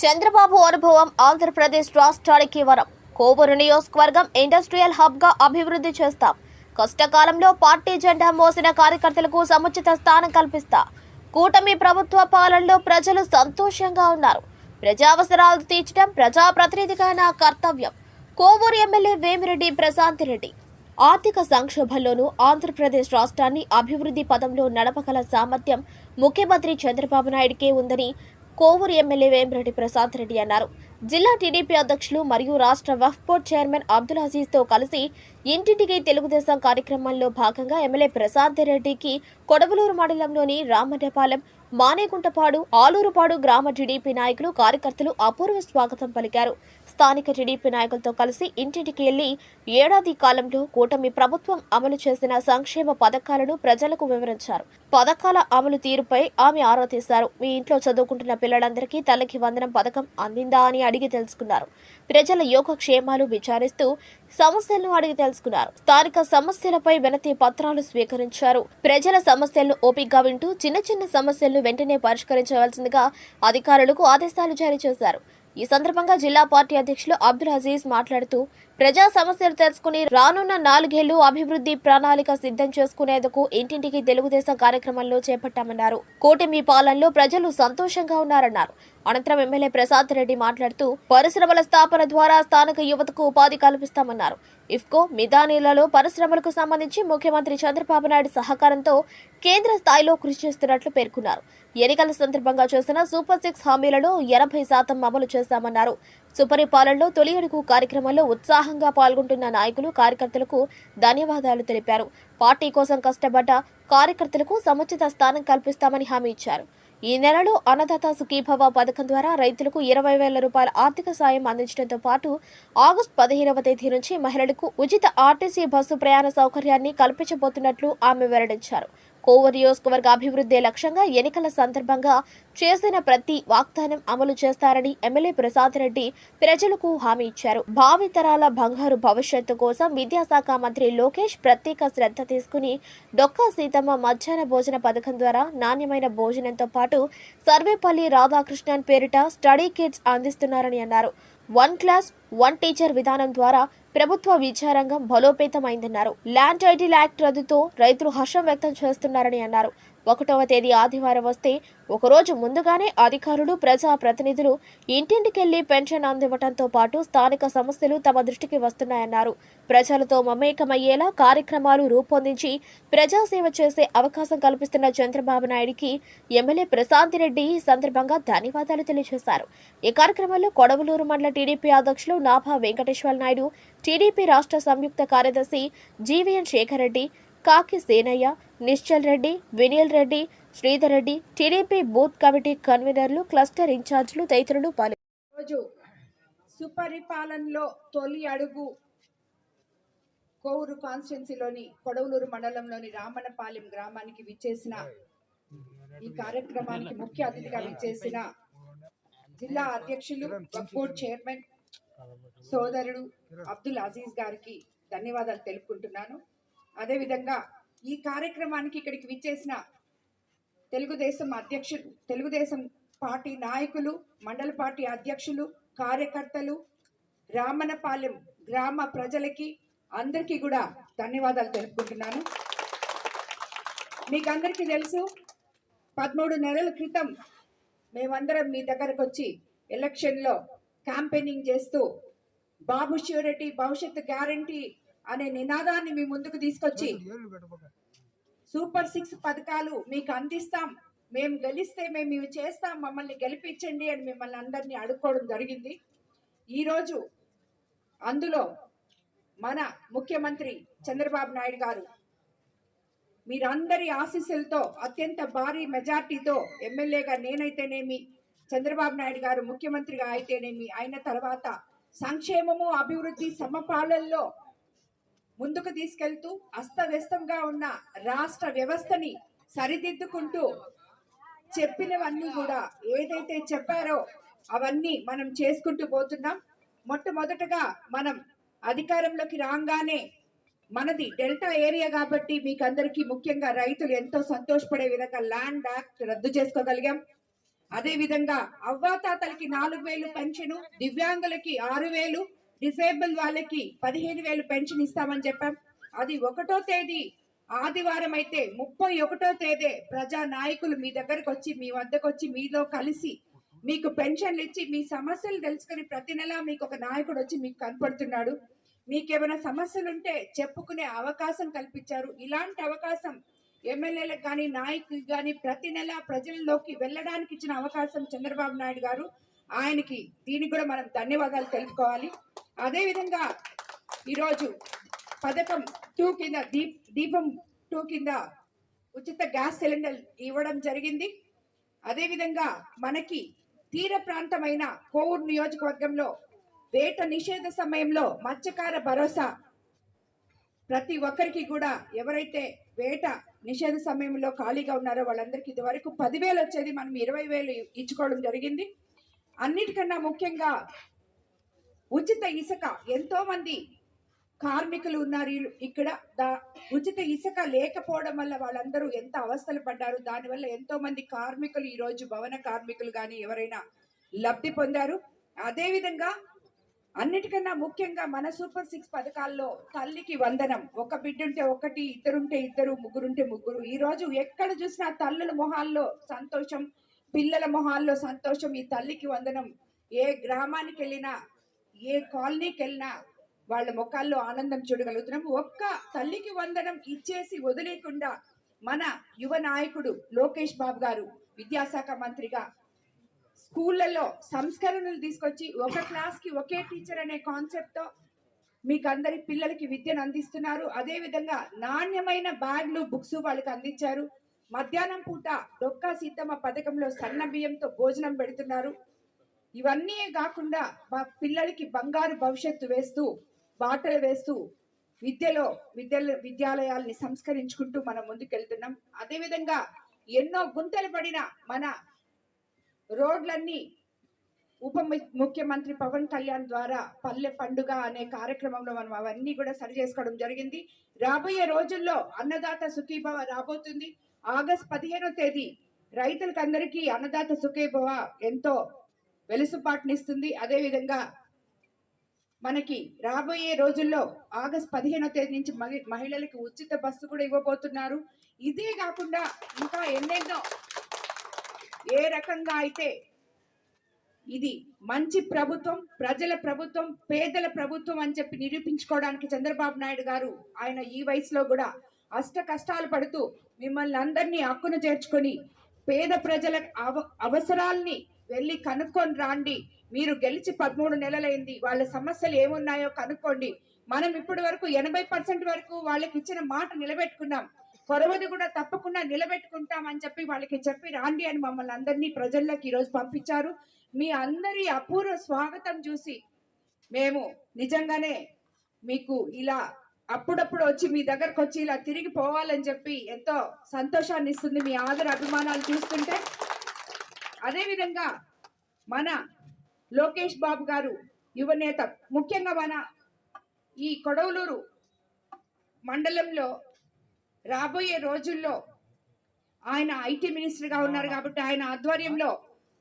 చంద్రబాబు అనుభవం ఆంధ్రప్రదేశ్ రాష్ట్రానికి వరం. కోవూరు నియోజకవర్గం ఇండస్ట్రియల్ హబ్గా అభివృద్ధి చేస్తాం. కష్టకాలంలో పార్టీ జెండా మోసిన కార్యకర్తలకు సముచిత స్థానం కల్పిస్తా. కూటమి ప్రభుత్వ పాలనలో ప్రజలు సంతోషంగా ఉన్నారు. ప్రజావసరాలు తీర్చడం ప్రజాప్రతినిధిగా నా కర్తవ్యం. కోవూరు ఎమ్మెల్యే వేమిరెడ్డి ప్రశాంత్ రెడ్డి ఆర్థిక సంక్షోభంలోనూ ఆంధ్రప్రదేశ్ రాష్ట్రాన్ని అభివృద్ధి పదంలో నడపగల సామర్థ్యం ముఖ్యమంత్రి చంద్రబాబు నాయుడికే ఉందని కోవూరు ఎమ్మెల్యే వేమిరెడ్డి ప్రసాద్ రెడ్డి అన్నారు. జిల్లా టీడీపీ అధ్యక్షులు మరియు రాష్ట్ర వఫ్ బోర్డ్ చైర్మన్ అబ్దుల్ అజీజ్తో కలిసి ఇంటింటికి తెలుగుదేశం కార్యక్రమంలో భాగంగా ఎమ్మెల్యే ప్రసాద్ రెడ్డికి కొడవలూరు మండలంలోని రామన్నపాలెం మానేగుంటపాడు ఆలూరుపాడు గ్రామ టీడీపీ నాయకులు కార్యకర్తలు అపూర్వ స్వాగతం పలికారు. స్థానిక టీడీపీ నాయకులతో కలిసి ఇంటింటికి వెళ్ళి ఏడాది కాలంలో కూటమి ప్రభుత్వం అమలు చేసిన సంక్షేమ పథకాలను ప్రజలకు వివరించారు. పథకాల అమలు తీరుపై ఆమె ఆరా తీశారు. మీ ఇంట్లో చదువుకుంటున్న పిల్లలందరికీ తల్లికి వందనం పథకం అందిందా అని అడిగి తెలుసుకున్నారు. ప్రజల యోగక్షేమాలు విచారిస్తూ సమస్యలను అడిగి తెలుసుకున్నారు. స్థానిక సమస్యలపై వినతి పత్రాలు స్వీకరించారు. ప్రజల సమస్యలను ఓపికగా వింటూ చిన్న చిన్న సమస్యలను వెంటనే పరిష్కరించవలసిందిగా అధికారులకు ఆదేశాలు జారీ చేశారు. ఈ సందర్భంగా జిల్లా పార్టీ అధ్యక్షులు అబ్దుల్ అజీజ్ మాట్లాడుతూ ప్రజా సమస్యలు తెలుసుకుని రానున్న నాలుగేళ్ళు అభివృద్ధి ప్రణాళిక సిద్ధం చేసుకునేందుకు ఇంటింటికి తెలుగుదేశం కార్యక్రమంలో చేపట్టామన్నారు. కూటమి పాలనలో ప్రజలు సంతోషంగా ఉన్నారన్నారు. అనంతరం ఎమ్మెల్యే ప్రసాద్ రెడ్డి మాట్లాడుతూ పరిశ్రమల స్థాపన ద్వారా స్థానిక యువతకు ఉపాధి కల్పిస్తామన్నారు. ఇఫ్కో మిదానీలలో పరిశ్రమలకు సంబంధించి ముఖ్యమంత్రి చంద్రబాబు నాయుడు సహకారంతో కేంద్ర స్థాయిలో కృషి చేస్తున్నట్లు పేర్కొన్నారు. ఎన్నికల సందర్భంగా చేసిన సూపర్ సిక్స్ హామీలలో ఎనభై శాతం అమలు చేస్తామన్నారు. సుపరిపాలనలో తొలి అడుగు కార్యక్రమంలో ఉత్సాహంగా పాల్గొంటున్న నాయకులు కార్యకర్తలకు ధన్యవాదాలు తెలిపారు. పార్టీ కోసం కష్టపడ్డ కార్యకర్తలకు సముచిత స్థానం కల్పిస్తామని హామీ ఇచ్చారు. ఈ నెలలో అన్నదాత సుఖీభవ పథకం ద్వారా రైతులకు ఇరవై వేల రూపాయల ఆర్థిక సాయం అందించడంతో పాటు ఆగస్టు పదిహేనవ తేదీ నుంచి మహిళలకు ఉచిత ఆర్టీసీ బస్సు ప్రయాణ సౌకర్యాన్ని కల్పించబోతున్నట్లు ఆమె వెల్లడించారు. కోవూరు నియోజకవర్గ అభివృద్ధి లక్ష్యంగా ఎన్నికల సందర్భంగా చేసిన ప్రతి వాగ్దానం అమలు చేస్తారని ఎమ్మెల్యే ప్రసాద్ రెడ్డి ప్రజలకు హామీ ఇచ్చారు. భావితరాల బంగారు భవిష్యత్తు కోసం విద్యాశాఖ మంత్రి లోకేష్ ప్రత్యేక శ్రద్ధ తీసుకుని డొక్కా సీతమ్మ మధ్యాహ్న భోజన పథకం ద్వారా నాణ్యమైన భోజనంతో పాటు సర్వేపల్లి రాధాకృష్ణన్ పేరిట స్టడీ కిట్స్ అందిస్తున్నారని అన్నారు. వన్ క్లాస్ వన్ టీచర్ విధానం ద్వారా ప్రభుత్వ విద్యారంగం బలోపేతమైందన్నారు. ల్యాండ్ టైటిల్ యాక్ట్ రద్దుతో రైతులు హర్షం వ్యక్తం చేస్తున్నారని అన్నారు. ఒకటవ తేదీ ఆదివారం వస్తే ఒకరోజు ముందుగానే అధికారులు ప్రజా ప్రతినిధులు ఇంటింటికెళ్ళి పెన్షన్ అందివ్వడంతో పాటు స్థానిక సమస్యలు తమ దృష్టికి వస్తున్నాయన్నారు. ప్రజలతో మమేకమయ్యేలా కార్యక్రమాలు రూపొందించి ప్రజాసేవ చేసే అవకాశం కల్పిస్తున్న చంద్రబాబు నాయుడికి ఎమ్మెల్యే ప్రశాంత్ రెడ్డి ఈ సందర్భంగా ధన్యవాదాలు తెలియజేశారు. ఈ కార్యక్రమంలో కొడవలూరు మండల టీడీపీ అధ్యక్షులు నాభా వెంకటేశ్వర నాయుడు టీడీపీ రాష్ట్ర సంయుక్త కార్యదర్శి GVN Sekhar Reddy Kaki Senayya Nischal Reddy Vinil Reddy Sridhar Reddy TDP booth committee కన్వీనర్లు క్లస్టర్ ఇన్ఛార్జ్లు తదితరులు పాల్గొన్నారు రోజు సుపరిపాలనలో తొలి అడుగు కోవూరు కాన్స్టిట్యున్సీలోని కొడవలూరు మండలంలోని రామనపాలెం గ్రామానికి విచ్చేసిన ఈ కార్యక్రమానికి ముఖ్య అతిథిగా విచ్చేసిన జిల్లా అధ్యక్షులు బోర్డ్ చైర్మన్ సోదరుడు అబ్దుల్ అజీజ్ గారికి ధన్యవాదాలు తెలుపుకుంటున్నాను. అదేవిధంగా ఈ కార్యక్రమానికి ఇక్కడికి విచ్చేసిన తెలుగుదేశం అధ్యక్షులు తెలుగుదేశం పార్టీ నాయకులు మండల పార్టీ అధ్యక్షులు కార్యకర్తలు రామనపాలెం గ్రామ ప్రజలకి అందరికీ కూడా ధన్యవాదాలు తెలుపుకుంటున్నాను. మీకు అందరికీ తెలుసు పదమూడు నెలల క్రితం మేమందరం మీ దగ్గరకు వచ్చి ఎలక్షన్లో క్యాంపెయినింగ్ చేస్తూ బాబు ష్యూరిటీ భవిష్యత్తు గ్యారంటీ అనే నినాదాన్ని మీ ముందుకు తీసుకొచ్చి సూపర్ సిక్స్ పథకాలు మీకు అందిస్తాం. మేము గెలిస్తే మేము ఇవి చేస్తాం. మమ్మల్ని గెలిపించండి అని మిమ్మల్ని అందరినీ అడుక్కోవడం జరిగింది. ఈరోజు అందులో మన ముఖ్యమంత్రి చంద్రబాబు నాయుడు గారు మీరందరి ఆశీస్సులతో అత్యంత భారీ మెజార్టీతో ఎమ్మెల్యేగా నేనైతేనేమి చంద్రబాబు నాయుడు గారు ముఖ్యమంత్రిగా అయితేనేమి అయిన తర్వాత సంక్షేమము అభివృద్ధి సమపాలనలో ముందుకు తీసుకెళ్తూ అస్తవ్యస్తంగా ఉన్న రాష్ట్ర వ్యవస్థని సరిదిద్దుకుంటూ చెప్పినవన్నీ కూడా ఏదైతే చెప్పారో అవన్నీ మనం చేసుకుంటూ పోతున్నాం. మొట్టమొదటగా మనం అధికారంలోకి రాగానే మనది డెల్టా ఏరియా కాబట్టి మీకు అందరికీ ముఖ్యంగా రైతులు ఎంతో సంతోషపడే విధంగా ల్యాండ్ యాక్ట్ రద్దు చేసుకోగలిగాం. అదే విధంగా అవ్వాతాతలకి నాలుగు వేలు పెన్షన్ దివ్యాంగులకి ఆరు వేలు డిసేబుల్ వాళ్ళకి పదిహేను వేలు పెన్షన్ ఇస్తామని చెప్పాం. అది ఒకటో తేదీ ఆదివారం అయితే ముప్పై ఒకటో తేదీ ప్రజా నాయకులు మీ దగ్గరకు వచ్చి మీ వద్దకు వచ్చి మీలో కలిసి మీకు పెన్షన్లు ఇచ్చి మీ సమస్యలు తెలుసుకుని ప్రతి నెల మీకు ఒక నాయకుడు వచ్చి మీకు కనపడుతున్నాడు. మీకు ఏమైనా సమస్యలు ఉంటే చెప్పుకునే అవకాశం కల్పించారు. ఇలాంటి అవకాశం ఎమ్మెల్యేలకు కానీ నాయకులకు కానీ ప్రతి నెల ప్రజల్లోకి వెళ్ళడానికి ఇచ్చిన అవకాశం చంద్రబాబు నాయుడు గారు. ఆయనకి దీనికి కూడా మనం ధన్యవాదాలు తెలుపుకోవాలి. అదేవిధంగా ఈరోజు పథకం టూ కింద దీప్ దీపం టూ కింద ఉచిత గ్యాస్ సిలిండర్ ఇవ్వడం జరిగింది. అదేవిధంగా మనకి తీర ప్రాంతమైన కోవూరు నియోజకవర్గంలో వేట నిషేధ సమయంలో మత్స్యకార భరోసా ప్రతి ఒక్కరికి కూడా ఎవరైతే వేట నిషేధ సమయంలో ఖాళీగా ఉన్నారో వాళ్ళందరికీ ఇదివరకు పదివేలు వచ్చేది మనం ఇరవై వేలు ఇచ్చుకోవడం జరిగింది. అన్నిటికన్నా ముఖ్యంగా ఉచిత ఇసుక. ఎంతో మంది కార్మికులు ఉన్నారు ఇక్కడ. దా- ఉచిత ఇసుక లేకపోవడం వల్ల వాళ్ళందరూ ఎంత అవస్థలు పడ్డారు. దానివల్ల ఎంతో మంది కార్మికులు ఈరోజు భవన కార్మికులు కానీ ఎవరైనా లబ్ధి పొందారు. అదేవిధంగా అన్నిటికన్నా ముఖ్యంగా మన సూపర్ సిక్స్ పథకాల్లో తల్లికి వందనం. ఒక బిడ్డ ఉంటే ఒకటి ఇద్దరుంటే ఇద్దరు ముగ్గురుంటే ముగ్గురు. ఈరోజు ఎక్కడ చూసినా తల్లుల మొహాల్లో సంతోషం పిల్లల మొహాల్లో సంతోషం ఈ తల్లికి వందనం. ఏ గ్రామానికి వెళ్ళినా ఏ కాలనీకి వెళ్ళినా వాళ్ళ ముఖాల్లో ఆనందం చూడగలుగుతున్నాం. ఒక్క తల్లికి వందనం ఇచ్చేసి వదిలేకుండా మన యువ నాయకుడు లోకేష్ బాబు గారు విద్యాశాఖ మంత్రిగా స్కూళ్ళలో సంస్కరణలు తీసుకొచ్చి ఒక క్లాస్కి ఒకే టీచర్ అనే కాన్సెప్ట్తో మీకు అందరి పిల్లలకి విద్యను అందిస్తున్నారు. అదేవిధంగా నాణ్యమైన బ్యాగ్లు బుక్స్ వాళ్ళకి అందించారు. మధ్యాహ్నం పూట డొక్కా సీతమ్మ పథకంలో సన్న బియ్యంతో భోజనం పెడుతున్నారు. ఇవన్నీ కాకుండా మా పిల్లలకి బంగారు భవిష్యత్తు వేస్తూ బాటలు వేస్తూ విద్యలో విద్య విద్యాలయాల్ని సంస్కరించుకుంటూ మనం ముందుకెళ్తున్నాం. అదేవిధంగా ఎన్నో గుంతలు పడిన మన రోడ్లన్నీ ఉప ముఖ్యమంత్రి పవన్ కళ్యాణ్ ద్వారా పల్లె పండుగ అనే కార్యక్రమంలో మనం అవన్నీ కూడా సరి చేసుకోవడం జరిగింది. రాబోయే రోజుల్లో అన్నదాత సుఖీభవ రాబోతుంది. ఆగస్ట్ పదిహేనో తేదీ రైతులకు అందరికీ అన్నదాత సుఖీభవ ఎంతో వెలుసుపాటునిస్తుంది. అదేవిధంగా మనకి రాబోయే రోజుల్లో ఆగస్ట్ పదిహేనో తేదీ నుంచి మహి- మహిళలకు ఉచిత బస్సు కూడా ఇవ్వబోతున్నారు. ఇదే కాకుండా ఇంకా ఎన్నెన్నో ఏ రకంగా అయితే ఇది మంచి ప్రభుత్వం ప్రజల ప్రభుత్వం పేదల ప్రభుత్వం అని చెప్పి నిరూపించుకోవడానికి చంద్రబాబు నాయుడు గారు ఆయన ఈ వయసులో కూడా అష్ట కష్టాలు పడుతూ మిమ్మల్ని అందరినీ హక్కును చేర్చుకొని పేద ప్రజల అవ అవసరాల్ని వెళ్ళి కనుక్కొని రాండి. మీరు గెలిచి పదమూడు నెలలైంది. వాళ్ళ సమస్యలు ఏమున్నాయో కనుక్కోండి. మనం ఇప్పటి వరకు ఎనభై పర్సెంట్ వరకు వాళ్ళకి ఇచ్చిన మాట నిలబెట్టుకున్నాం. కొరవది కూడా తప్పకుండా నిలబెట్టుకుంటామని చెప్పి వాళ్ళకి చెప్పి రాండి అని మమ్మల్ని అందరినీ ప్రజల్లోకి ఈరోజు పంపించారు. మీ అందరి అపూర్వ స్వాగతం చూసి మేము నిజంగానే మీకు ఇలా అప్పుడప్పుడు వచ్చి మీ దగ్గరకు వచ్చి ఇలా తిరిగి పోవాలని చెప్పి ఎంతో సంతోషాన్ని ఇస్తుంది. మీ ఆదర అభిమానాలు చూస్తుంటే అదేవిధంగా మన లోకేష్ బాబు గారు యువనేత ముఖ్యంగా మన ఈ కొడవలూరు మండలంలో రాబోయే రోజుల్లో ఆయన ఐటీ మినిస్టర్గా ఉన్నారు కాబట్టి ఆయన ఆధ్వర్యంలో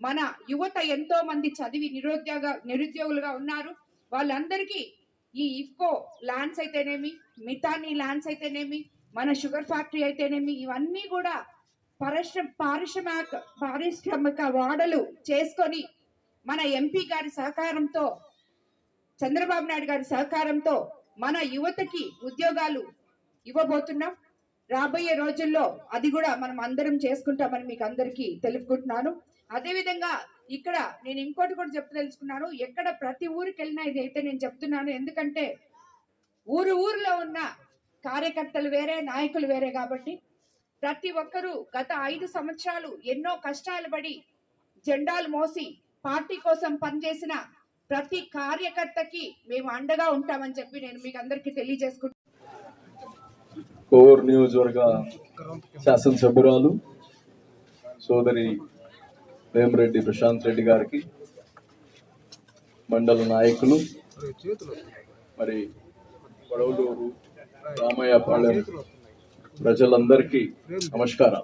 మన యువత ఎంతో మంది చదివి నిరుద్యోగ నిరుద్యోగులుగా ఉన్నారు. వాళ్ళందరికీ ఈ ఇఫ్కో ల్యాండ్స్ అయితేనేమి మితాని ల్యాండ్స్ అయితేనేమి మన షుగర్ ఫ్యాక్టరీ అయితేనేమి ఇవన్నీ కూడా పరిశ్రమ పారిశ్రామిక పారిశ్రామిక వాడలు చేసుకొని మన ఎంపీ గారి సహకారంతో చంద్రబాబు నాయుడు గారి సహకారంతో మన యువతకి ఉద్యోగాలు ఇవ్వబోతున్నాం. రాబోయే రోజుల్లో అది కూడా మనం అందరం చేసుకుంటామని మీకు అందరికీ తెలుపుకుంటున్నాను. అదేవిధంగా ఇక్కడ నేను ఇంకోటి కూడా చెప్తూ తెలుసుకున్నాను ఎక్కడ ప్రతి ఊరికి వెళ్ళినా ఇదైతే నేను చెప్తున్నాను. ఎందుకంటే ఊరు ఊరిలో ఉన్న కార్యకర్తలు వేరే నాయకులు వేరే కాబట్టి ప్రతి ఒక్కరూ గత ఐదు సంవత్సరాలు ఎన్నో కష్టాలు పడి జెండాలు మోసి పార్టీ కోసం పనిచేసిన ప్రతి కార్యకర్తకి మేము అండగా ఉంటామని చెప్పి నేను మీకు అందరికీ తెలియజేసుకుంటున్నాను కోర్ నియోజకవర్గ శాసనసభ్యురాలు సోదరి వేమరెడ్డి ప్రశాంత్ రెడ్డి గారికి మండల నాయకులు మరి పొడవలూరు రామయ్యపాలెం ప్రజలందరికీ నమస్కారం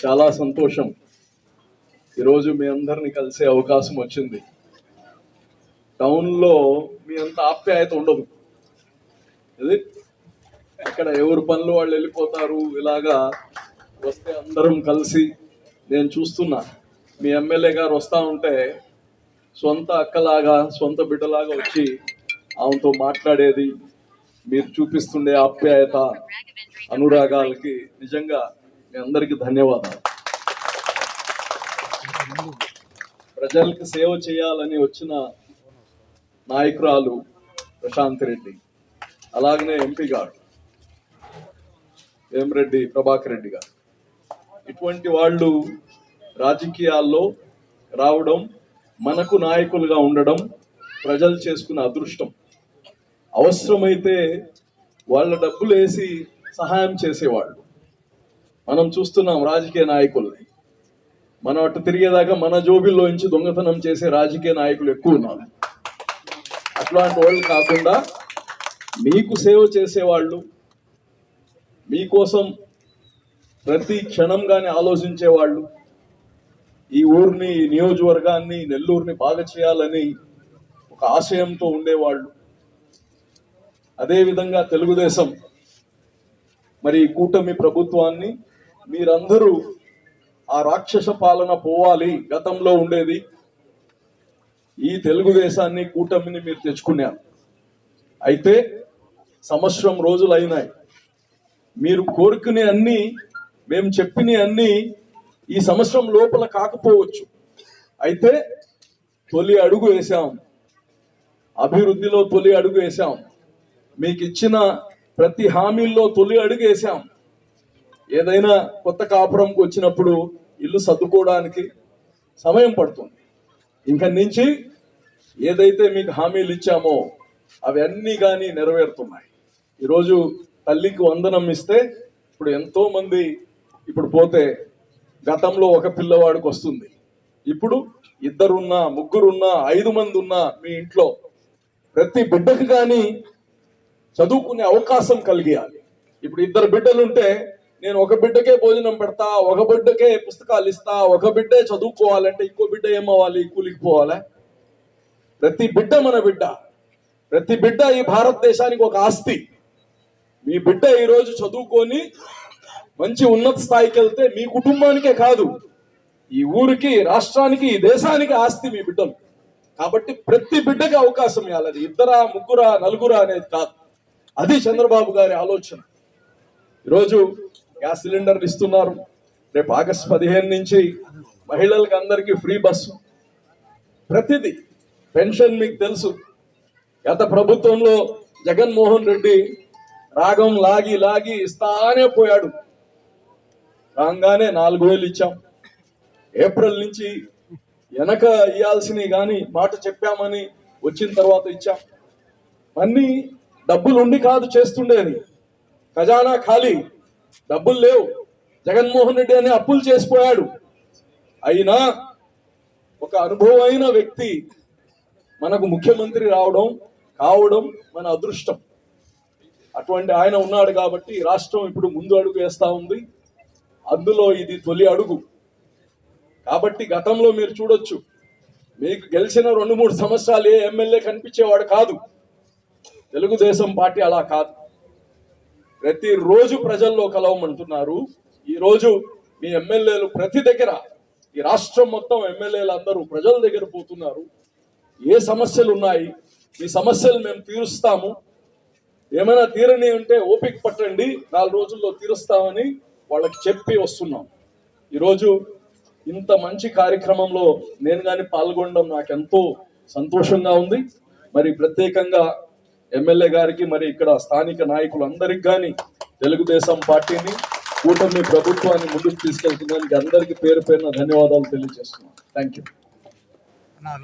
చాలా సంతోషం. ఈరోజు మీ అందరిని కలిసే అవకాశం వచ్చింది. టౌన్లో మీ అంత ఆప్యాయత ఉండదు. ఇది ఇక్కడ ఎవరు పనులు వాళ్ళు వెళ్ళిపోతారు ఇలాగా వస్తే అందరం కలిసి నేను చూస్తున్నా. మీ ఎమ్మెల్యే గారు వస్తా ఉంటే సొంత అక్కలాగా సొంత బిడ్డలాగా వచ్చి ఆమెతో మాట్లాడేది మీరు చూపిస్తుండే ఆప్యాయత అనురాగాలకి నిజంగా మీ అందరికీ ధన్యవాదాలు. ప్రజలకు సేవ చేయాలని వచ్చిన నాయకురాలు ప్రశాంత్ రెడ్డి అలాగనే ఎంపీ గారు వేమిరెడ్డి ప్రభాకర్ రెడ్డి గారు. ఇటువంటి వాళ్ళు రాజకీయాల్లో రావడం మనకు నాయకులుగా ఉండడం ప్రజలు చేసుకున్న అదృష్టం. అవసరమైతే వాళ్ళ డబ్బులు వేసి సహాయం చేసేవాళ్ళు. మనం చూస్తున్నాం రాజకీయ నాయకుల్ని. మనం అటు తిరిగేదాకా మన జోబిల్లో నుంచి దొంగతనం చేసే రాజకీయ నాయకులు ఎక్కువ ఉన్నారు. అట్లాంటి వాళ్ళు కాకుండా మీకు సేవ చేసేవాళ్ళు మీకోసం ప్రతి క్షణం కానీ ఆలోచించే వాళ్ళు ఈ ఊరిని ఈ నియోజకవర్గాన్ని నెల్లూరుని బాగా చేయాలని ఒక ఆశయంతో ఉండేవాళ్ళు. అదేవిధంగా తెలుగుదేశం మరి కూటమి ప్రభుత్వాన్ని మీరందరూ ఆ రాక్షస పాలన పోవాలి గతంలో ఉండేది. ఈ తెలుగుదేశాన్ని కూటమిని మీరు తెచ్చుకున్నారు. అయితే సంవత్సరం రోజులు అయినాయి మీరు కోరుకునే అన్ని మేము చెప్పిన అన్ని ఈ సంవత్సరం లోపల కాకపోవచ్చు. అయితే తొలి అడుగు వేశాం. అభివృద్ధిలో తొలి అడుగు వేశాం. మీకు ఇచ్చిన ప్రతి హామీల్లో తొలి అడుగు వేసాం ఏదైనా కొత్త కాపురంకి వచ్చినప్పుడు ఇల్లు సర్దుకోవడానికి సమయం పడుతుంది. ఇంక నుంచి ఏదైతే మీకు హామీలు ఇచ్చామో అవన్నీ కానీ నెరవేరుతున్నాయి. ఈరోజు తల్లికి వందనం ఇస్తే ఇప్పుడు ఎంతో మంది ఇప్పుడు పోతే గతంలో ఒక పిల్లవాడికి వస్తుంది. ఇప్పుడు ఇద్దరున్నా ముగ్గురున్నా ఐదు మంది ఉన్నా మీ ఇంట్లో ప్రతి బిడ్డకు కానీ చదువుకునే అవకాశం కలిగియాలి. ఇప్పుడు ఇద్దరు బిడ్డలుంటే నేను ఒక బిడ్డకే భోజనం పెడతా ఒక బిడ్డకే పుస్తకాలు ఇస్తా ఒక బిడ్డే చదువుకోవాలంటే ఇంకో బిడ్డ ఏమవ్వాలి? కూలికి పోవాలా? ప్రతి బిడ్డ మన బిడ్డ. ప్రతి బిడ్డ ఈ భారతదేశానికి ఒక ఆస్తి. మీ బిడ్డ ఈరోజు చదువుకొని మంచి ఉన్నత స్థాయికి వెళ్తే మీ కుటుంబానికే కాదు ఈ ఊరికి రాష్ట్రానికి ఈ దేశానికి ఆస్తి మీ బిడ్డలు. కాబట్టి ప్రతి బిడ్డకి అవకాశం ఇవ్వాలి. ఇద్దరా ముగ్గురా నలుగురా అనేది కాదు. అది చంద్రబాబు గారి ఆలోచన. ఈరోజు గ్యాస్ సిలిండర్లు ఇస్తున్నారు. రేపు ఆగస్టు పదిహేను నుంచి మహిళలకు అందరికీ ఫ్రీ బస్సు. ప్రతిదీ పెన్షన్ మీకు తెలుసు. గత ప్రభుత్వంలో జగన్మోహన్ రెడ్డి రాగం లాగి లాగి ఇస్తానే పోయాడు. రాగానే నాలుగు వేలు ఇచ్చాం. ఏప్రిల్ నుంచి వెనక ఇవ్వాల్సినవి కానీ మాట చెప్పామని వచ్చిన తర్వాత ఇచ్చాం. అన్నీ డబ్బులు ఉండి కాదు చేస్తుండేది. ఖజానా ఖాళీ డబ్బులు లేవు. జగన్మోహన్ రెడ్డి అనే అప్పులు చేసిపోయాడు. అయినా ఒక అనుభవమైన వ్యక్తి మనకు ముఖ్యమంత్రి రావడం కావడం మన అదృష్టం. అటువంటి ఆయన ఉన్నాడు కాబట్టి రాష్ట్రం ఇప్పుడు ముందు అడుగు వేస్తా ఉంది. అందులో ఇది తొలి అడుగు. కాబట్టి గతంలో మీరు చూడొచ్చు. మీకు గెలిచిన రెండు మూడు సంవత్సరాలు ఏ ఎమ్మెల్యే కనిపించేవాడు కాదు. తెలుగుదేశం పార్టీ అలా కాదు. ప్రతిరోజు ప్రజల్లో కలవమంటున్నారు. ఈరోజు మీ ఎమ్మెల్యేలు ప్రతి దగ్గర ఈ రాష్ట్రం మొత్తం ఎమ్మెల్యేలు అందరూ ప్రజల దగ్గర పోతున్నారు. ఏ సమస్యలు ఉన్నాయి ఈ సమస్యలు మేము తీరుస్తాము. ఏమైనా తీరని ఉంటే ఓపిక పట్టండి. నాలుగు రోజుల్లో తీరుస్తామని వాళ్ళకి చెప్పి వస్తున్నాం. ఈరోజు ఇంత మంచి కార్యక్రమంలో నేను కానీ పాల్గొనడం నాకు ఎంతో సంతోషంగా ఉంది. మరి ప్రత్యేకంగా ఎమ్మెల్యే గారికి మరి ఇక్కడ స్థానిక నాయకులందరికి కానీ తెలుగుదేశం పార్టీని కూటమి ప్రభుత్వాన్ని ముందుకు తీసుకెళ్తున్నందుకు అందరికీ పేరు పేరున ధన్యవాదాలు తెలియజేస్తున్నాను. థ్యాంక్ యూ నా